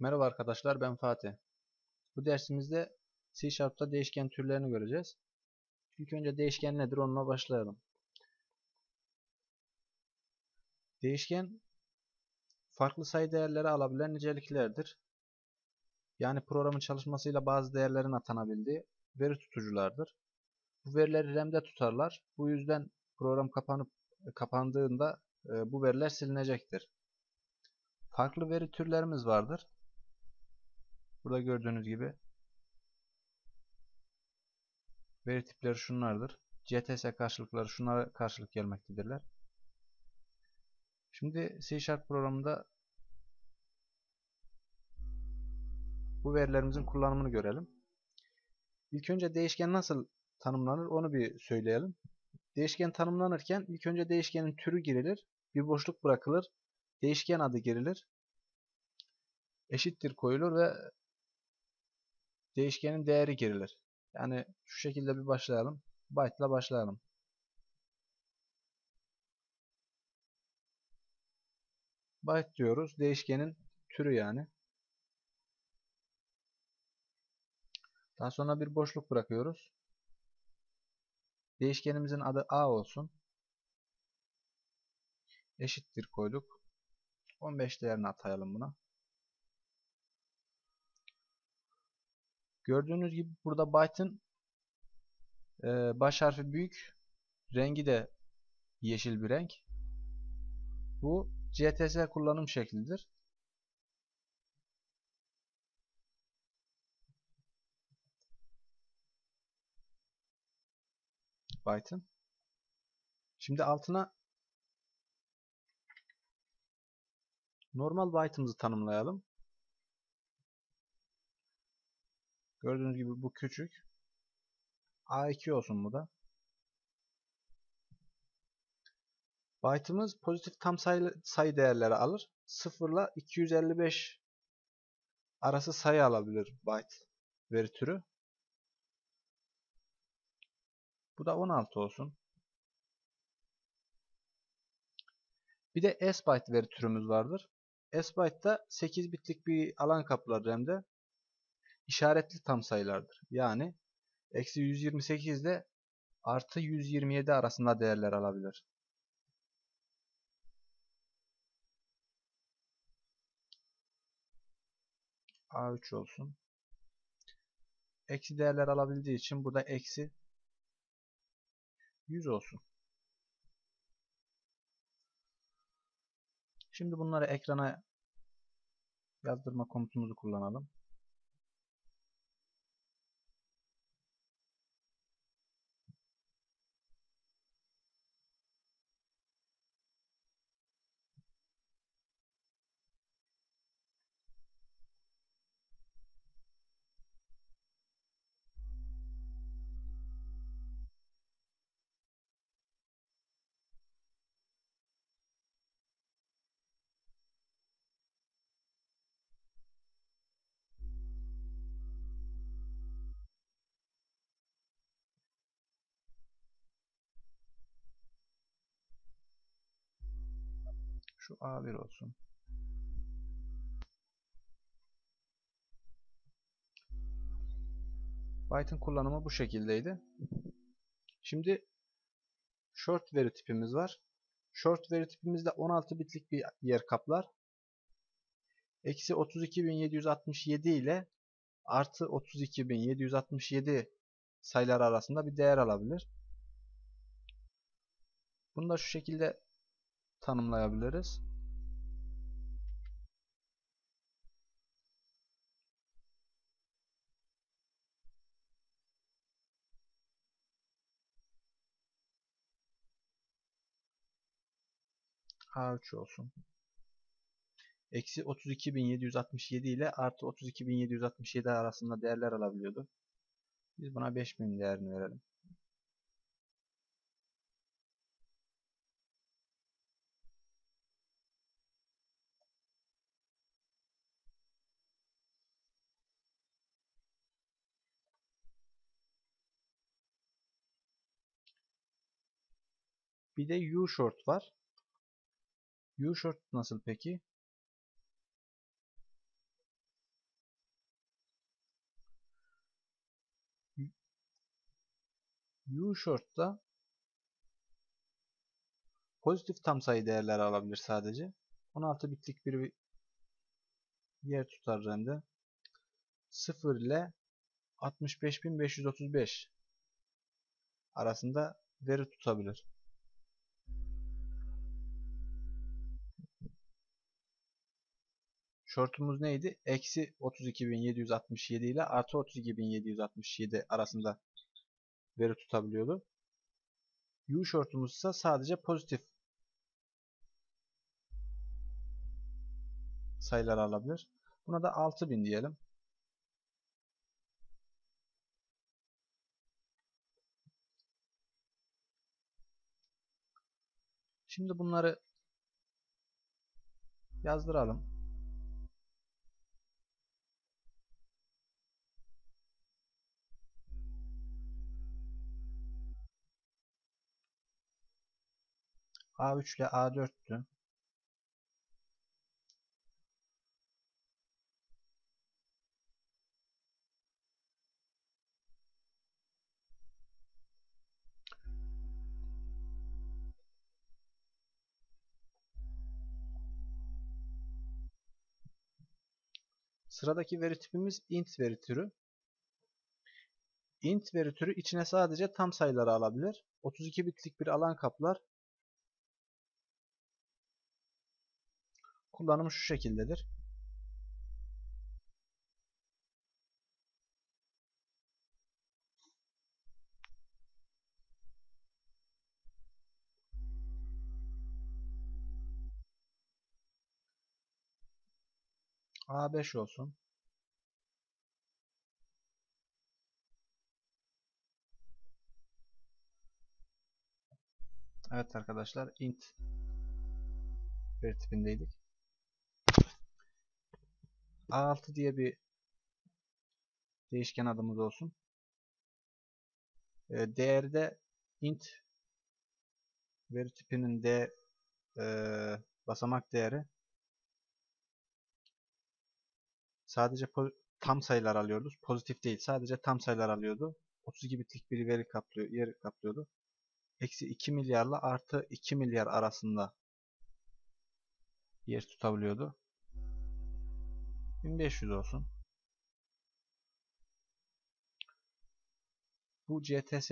Merhaba arkadaşlar ben Fatih. Bu dersimizde C Sharp'ta değişken türlerini göreceğiz. İlk önce değişken nedir onunla başlayalım. Değişken farklı sayı değerleri alabilen niceliklerdir. Yani programın çalışmasıyla bazı değerlerin atanabildiği veri tutuculardır. Bu verileri RAM'de tutarlar. Bu yüzden program kapanıp kapandığında e, bu veriler silinecektir. Farklı veri türlerimiz vardır. Burada gördüğünüz gibi veri tipleri şunlardır. CTS karşılıkları şunlara karşılık gelmektedirler. Şimdi C Sharp programında bu verilerimizin kullanımını görelim. İlk önce değişken nasıl tanımlanır onu bir söyleyelim. Değişken tanımlanırken ilk önce değişkenin türü girilir. Bir boşluk bırakılır. Değişken adı girilir. Eşittir koyulur ve değişkenin değeri girilir. Yani şu şekilde bir başlayalım. Byte ile başlayalım. Byte diyoruz. Değişkenin türü yani. Daha sonra bir boşluk bırakıyoruz. Değişkenimizin adı A olsun. Eşittir koyduk. 15 değerini atayalım buna. Gördüğünüz gibi burada byte'ın e, baş harfi büyük. Rengi de yeşil bir renk. Bu CTS kullanım şeklidir. Byte'ın. Şimdi altına normal byte'ımızı tanımlayalım. Gördüğünüz gibi bu küçük. A2 olsun bu da. Byte'ımız pozitif tam sayı, sayı değerleri alır. 0 ile 255 arası sayı alabilir byte veri türü. Bu da 16 olsun. Bir de S-byte veri türümüz vardır. S-byte'da 8 bitlik bir alan kaplar RAM'de işaretli tam sayılardır. Yani eksi 128 ile artı 127 arasında değerler alabilir. A3 olsun. Eksi değerler alabildiği için burada eksi 100 olsun. Şimdi bunları ekrana yazdırma komutumuzu kullanalım. Şu A1 olsun. Byte'ın kullanımı bu şekildeydi. Şimdi short veri tipimiz var. Short veri tipimizde 16 bitlik bir yer kaplar. Eksi 32.767 ile artı 32.767 sayılar arasında bir değer alabilir. Bunu da şu şekilde tanımlayabiliriz. A3 olsun. Eksi 32.767 ile artı 32.767 arasında değerler alabiliyordu. Biz buna 5000 değerini verelim. Bir de U short var. U short nasıl peki? U short'ta pozitif tam sayı değerleri alabilir sadece. 16 bitlik bir yer tutar RAM'de. 0 ile 65535 arasında veri tutabilir. Short'umuz neydi? Eksi 32.767 ile artı 32.767 arasında veri tutabiliyordu. U short'umuz ise sadece pozitif sayılar alabilir. Buna da 6000 diyelim. Şimdi bunları yazdıralım. A3 ile A4'tü. Sıradaki veri tipimiz int veri türü. int veri türü içine sadece tam sayıları alabilir. 32 bitlik bir alan kaplar. Kullanımı şu şekildedir. A5 olsun. Evet arkadaşlar int veri tipindeydik. A6 diye bir değişken adımız olsun. E, değerde int veri tipinin d e, basamak değeri sadece tam sayılar alıyoruz. Pozitif değil. Sadece tam sayılar alıyordu. 32 bitlik bir veri kaplıyor, yer kaplıyordu. Eksi 2 milyarla artı 2 milyar arasında yer tutabiliyordu. 1500 olsun. Bu CTS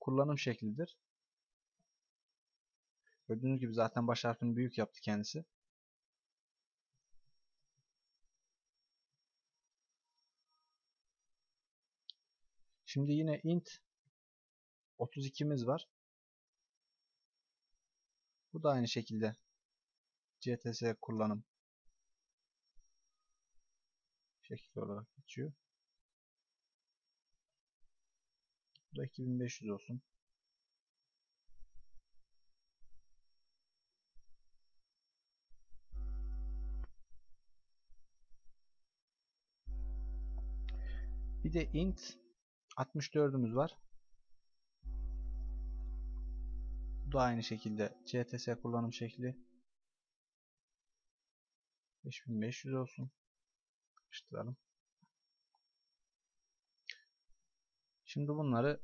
kullanım şeklidir. Gördüğünüz gibi zaten baş harfini büyük yaptı kendisi. Şimdi yine int 32'miz var. Bu da aynı şekilde CTS kullanım şekli olarak geçiyor. Bu da 2500 olsun. Bir de int 64'ümüz var. Bu da aynı şekilde CTS kullanım şekli 5500 olsun. Yapıştıralım. Şimdi bunları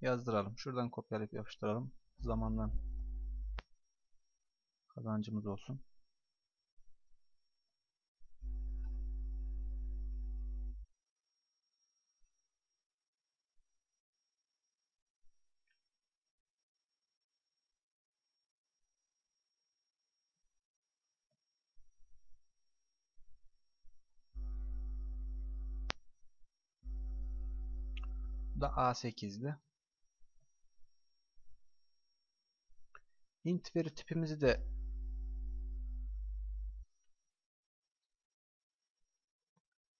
yazdıralım. Şuradan kopyalayıp yapıştıralım. Zamandan kazancımız olsun. Bu da A8'di. int veri tipimizi de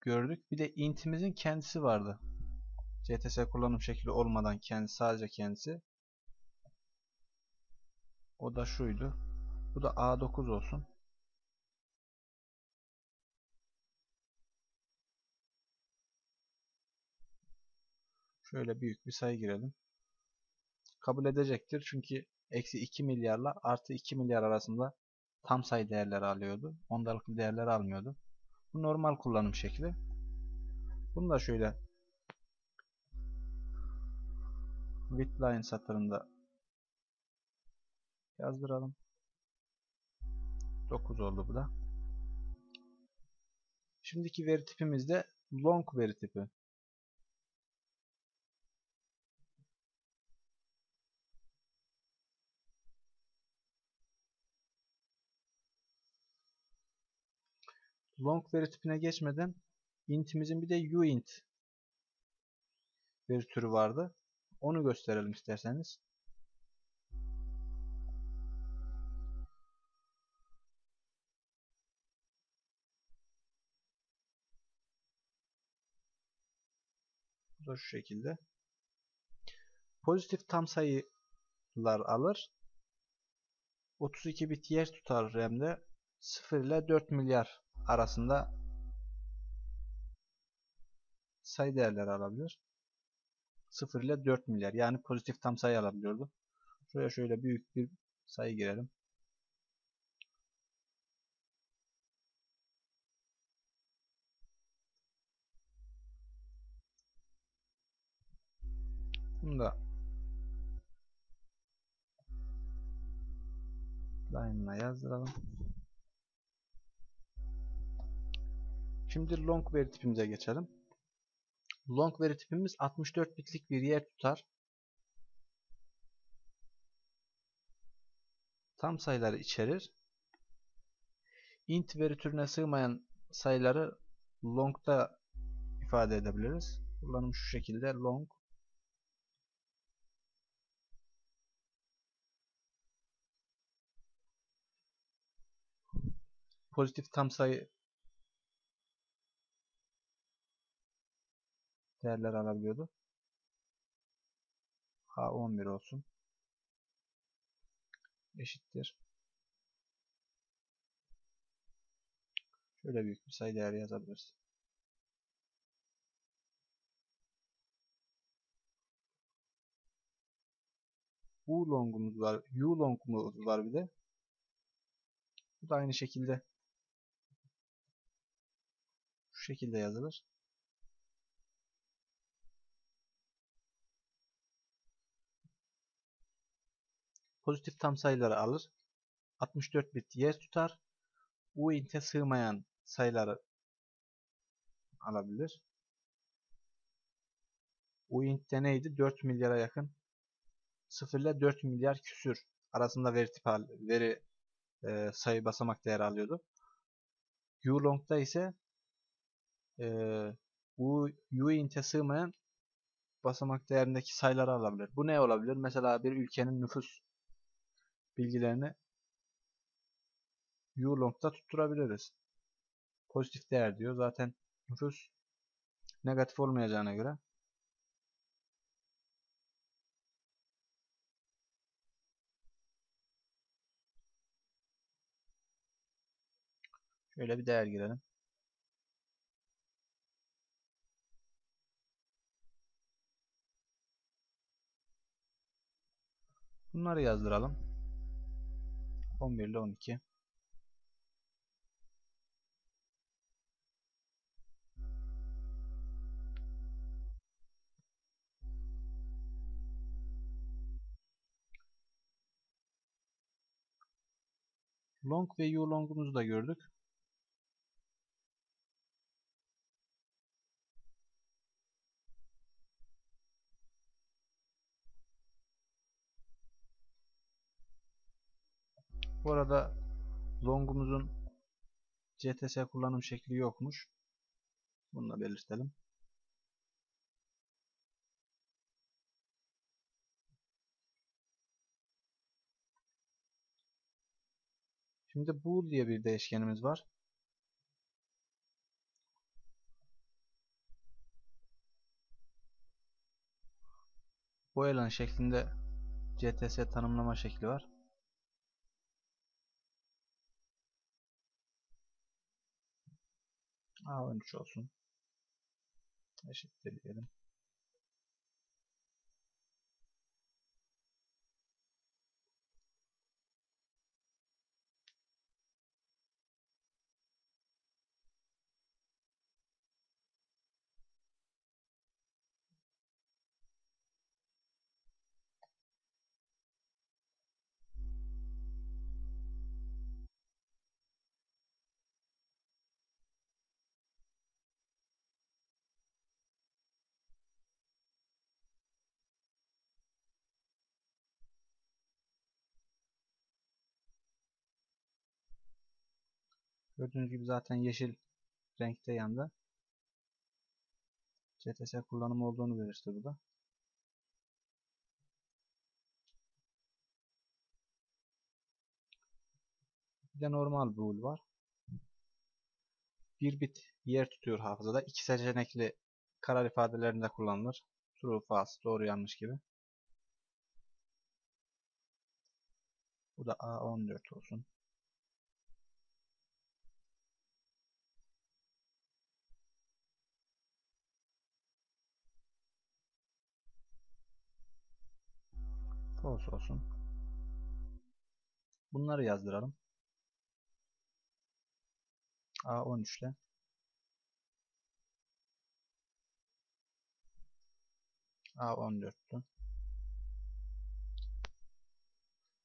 gördük. Bir de int'imizin kendisi vardı. CTS kullanım şekli olmadan kendi sadece kendisi. O da şuydu. Bu da A9 olsun. Şöyle büyük bir sayı girelim. Kabul edecektir çünkü eksi 2 milyarla artı 2 milyar arasında tam sayı değerleri alıyordu. Ondalıklı değerler almıyordu. Bu normal kullanım şekli. Bunu da şöyle with line satırında yazdıralım. 9 oldu bu da. Şimdiki veri tipimiz de long veri tipi. Long veri tipine geçmeden int'imizin bir de uint veri türü vardı. Onu gösterelim isterseniz. Bu da şu şekilde. Pozitif tam sayılar alır. 32 bit yer tutar RAM'de. 0 ile 4 milyar arasında sayı değerleri alabilir. 0 ile 4 milyar yani pozitif tam sayı alabiliyordu. Şuraya şöyle büyük bir sayı girelim. Bunu da line'ına yazdıralım. Şimdi long veri tipimize geçelim. Long veri tipimiz 64 bitlik bir yer tutar. Tam sayıları içerir. Int veri türüne sığmayan sayıları long'da ifade edebiliriz. Kullanım şu şekilde long pozitif tam sayı değerler alabiliyordu. H11 olsun. Eşittir. Şöyle büyük bir sayı değeri yazabiliriz. U longumuz var. U longumuz var bir de. Bu da aynı şekilde şu şekilde yazılır. Pozitif tam sayıları alır. 64 bit yer tutar. uint'e sığmayan sayıları alabilir. uint'te neydi? 4 milyara yakın 0 ile 4 milyar küsür arasında veri tipi veri e, sayı basamak değeri alıyordu. ulong'da ise e, uint'e sığmayan basamak değerindeki sayıları alabilir. Bu ne olabilir? Mesela bir ülkenin nüfus bilgilerini ulong'da tutturabiliriz. Pozitif değer diyor. Zaten nüfus negatif olmayacağına göre şöyle bir değer girelim. Bunları yazdıralım. 11 ile 12. Long ve U long'umuzu da gördük. Bu arada long'umuzun CTS kullanım şekli yokmuş. Bunu da belirtelim. Şimdi bool diye bir değişkenimiz var. Bu elan şeklinde CTS tanımlama şekli var. A13 olsun. Eşittir diyelim. Gördüğünüz gibi zaten yeşil renkte yanda. CTS kullanımı olduğunu belirtti bu da. Bir de normal bool var. Bir bit yer tutuyor hafızada. İki seçenekli karar ifadelerinde kullanılır. True, false, doğru, yanlış gibi. Bu da A14 olsun. False olsun. Bunları yazdıralım. A13 ile A14'tü.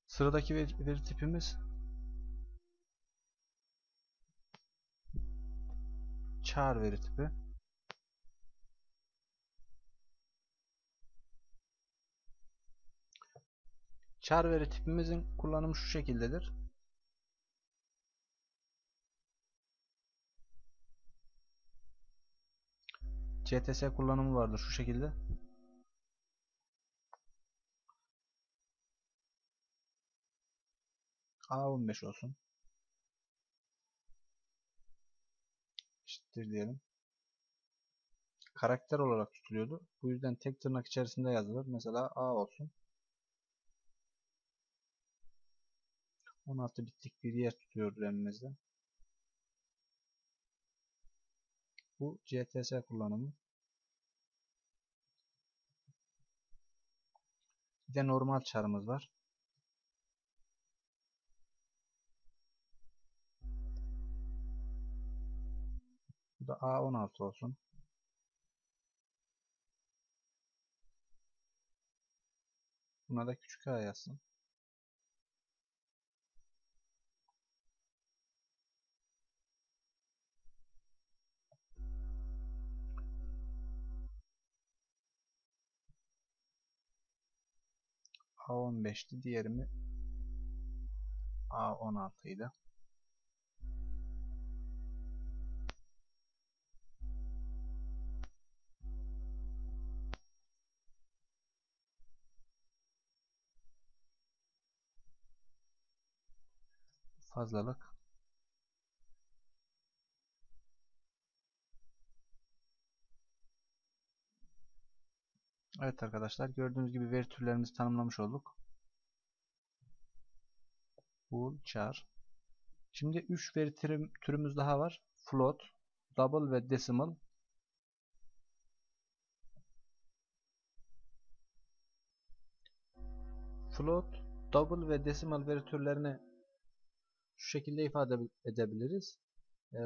Sıradaki veri, veri tipimiz char veri tipi. Char veri tipimizin kullanımı şu şekildedir. CTS kullanımı vardır şu şekilde. A15 olsun. Eşittir diyelim. Karakter olarak tutuluyordu. Bu yüzden tek tırnak içerisinde yazılır. Mesela A olsun. 16 bitlik bir yer tutuyor RAM'imizde. Bu CTS kullanımı. Bir de normal çarımız var. Bu da A16 olsun. Buna da küçük A yazsın. A15'ti. Diğeri mi? A16 idi. Fazlalık. Evet arkadaşlar gördüğünüz gibi veri türlerimizi tanımlamış olduk. Bool, char. Şimdi 3 veri türümüz daha var. Float, double ve decimal. Float, double ve decimal veri türlerini şu şekilde ifade edebiliriz.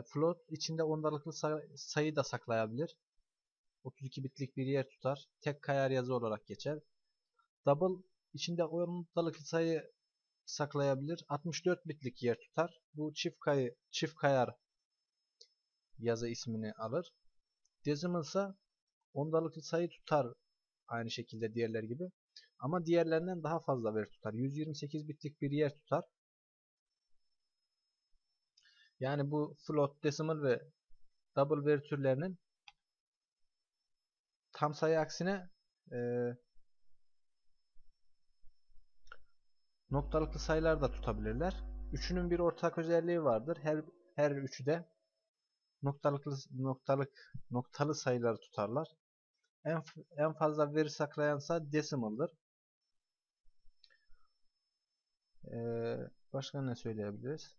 float içinde ondalıklı sayı da saklayabilir. 32 bitlik bir yer tutar. Tek kayar yazı olarak geçer. Double içinde ondalıklı sayı saklayabilir. 64 bitlik yer tutar. Bu çift kayı çift kayar yazı ismini alır. Decimal ise ondalıklı sayı tutar aynı şekilde diğerler gibi. Ama diğerlerinden daha fazla veri tutar. 128 bitlik bir yer tutar. Yani bu float, decimal ve double veri türlerinin tam sayı aksine e, noktalıklı sayılar da tutabilirler. Üçünün bir ortak özelliği vardır. Her her üçü de noktalıklı noktalık noktalı sayıları tutarlar. En en fazla veri saklayansa decimal'dır. Ee, başka ne söyleyebiliriz?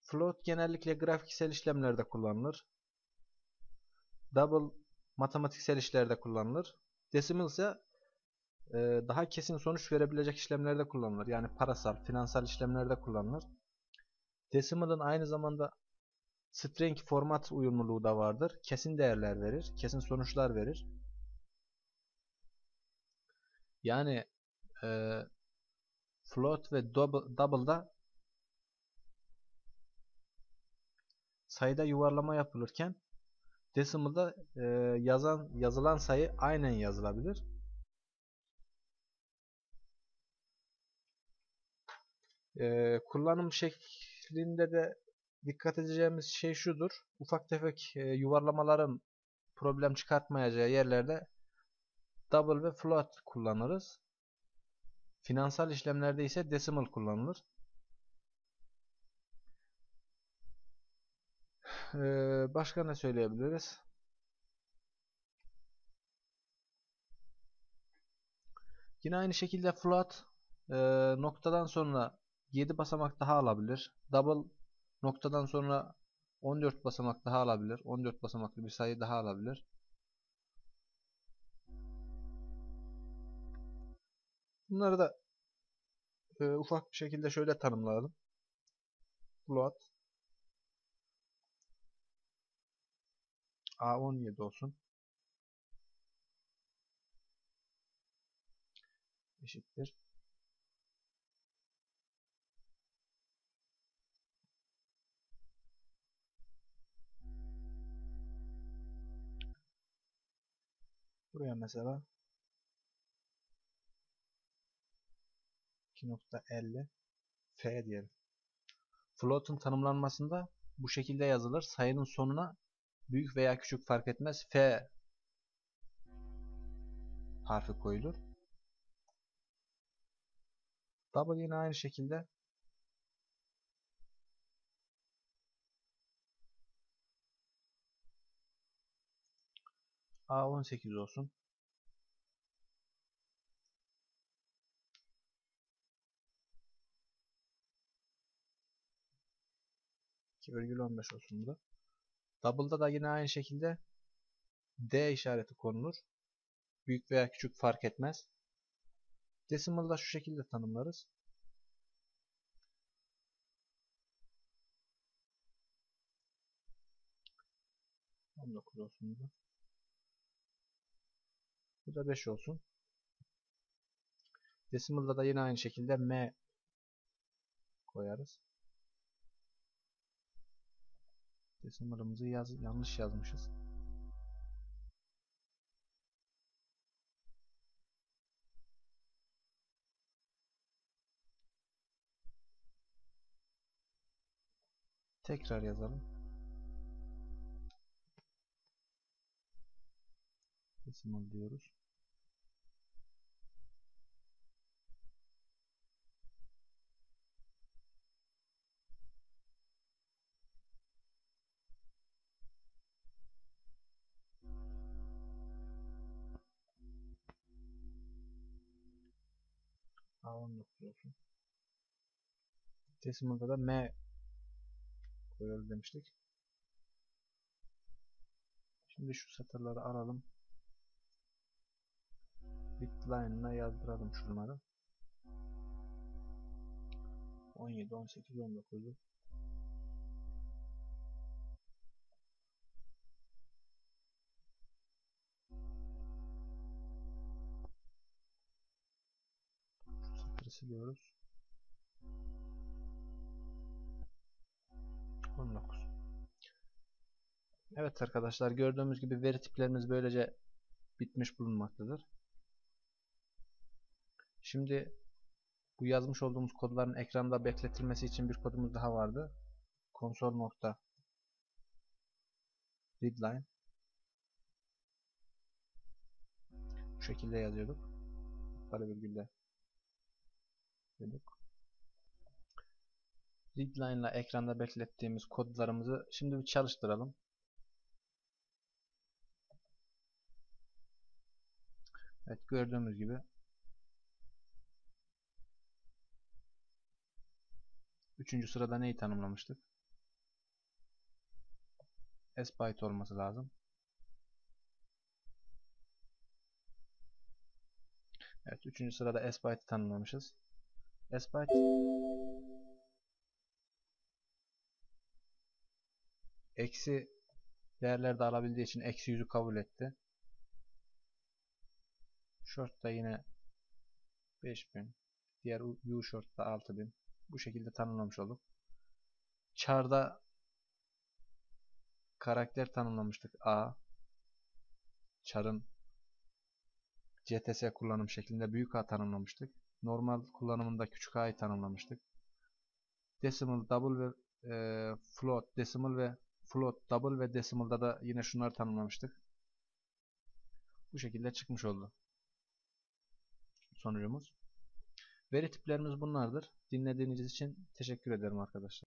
Float genellikle grafiksel işlemlerde kullanılır. Double matematiksel işlerde kullanılır. Decimal ise e, daha kesin sonuç verebilecek işlemlerde kullanılır. Yani parasal, finansal işlemlerde kullanılır. Decimal'ın aynı zamanda string format uyumluluğu da vardır. Kesin değerler verir, kesin sonuçlar verir. Yani e, float ve double, double'da sayıda yuvarlama yapılırken Decimal'da e, yazan yazılan sayı aynen yazılabilir. E, kullanım şeklinde de dikkat edeceğimiz şey şudur. Ufak tefek e, yuvarlamaların problem çıkartmayacağı yerlerde double ve float kullanırız. Finansal işlemlerde ise decimal kullanılır. Ee, başka ne söyleyebiliriz? Yine aynı şekilde float e, noktadan sonra 7 basamak daha alabilir. Double noktadan sonra 14 basamak daha alabilir. 14 basamaklı bir sayı daha alabilir. Bunları da e, ufak bir şekilde şöyle tanımlayalım. Float A17 olsun. Eşittir. Buraya mesela 2.50 F diyelim. Float'un tanımlanmasında bu şekilde yazılır. Sayının sonuna büyük veya küçük fark etmez F harfi koyulur. Double yine aynı şekilde A18 olsun. virgül 15 olsun burada. Double'da da yine aynı şekilde D işareti konulur. Büyük veya küçük fark etmez. Decimal'da şu şekilde tanımlarız. Olsun bu. Bu da 5 olsun. Decimal'da da yine aynı şekilde M koyarız. Decimal'ımızı yaz, yanlış yazmışız. Tekrar yazalım. Decimal diyoruz. A19 olsun. Decimal'da da M koyuyoruz demiştik. Şimdi şu satırları alalım. Bitline'ına yazdıralım şunları. 17, 18, 19'u. Siliyoruz. 19. Evet arkadaşlar gördüğümüz gibi veri tiplerimiz böylece bitmiş bulunmaktadır. Şimdi bu yazmış olduğumuz kodların ekranda bekletilmesi için bir kodumuz daha vardı. Console nokta readline bu şekilde yazıyorduk. Para virgülle dedik. Readline ile ekranda beklettiğimiz kodlarımızı şimdi bir çalıştıralım. Evet gördüğümüz gibi Üçüncü sırada neyi tanımlamıştık? S-byte olması lazım. Evet, üçüncü sırada S-byte tanımlamışız. S-byte eksi değerler de alabildiği için eksi yüzü kabul etti. Short da yine 5000. Diğer U short da 6000 bu şekilde tanımlamış olduk. Char'da karakter tanımlamıştık. A Char'ın CTS kullanım şeklinde büyük A tanımlamıştık. Normal kullanımında küçük A'yı tanımlamıştık. Decimal, double ve e, float, decimal ve float, double ve decimal'da da yine şunları tanımlamıştık. Bu şekilde çıkmış oldu sonucumuz. Veri tiplerimiz bunlardır. Dinlediğiniz için teşekkür ederim arkadaşlar.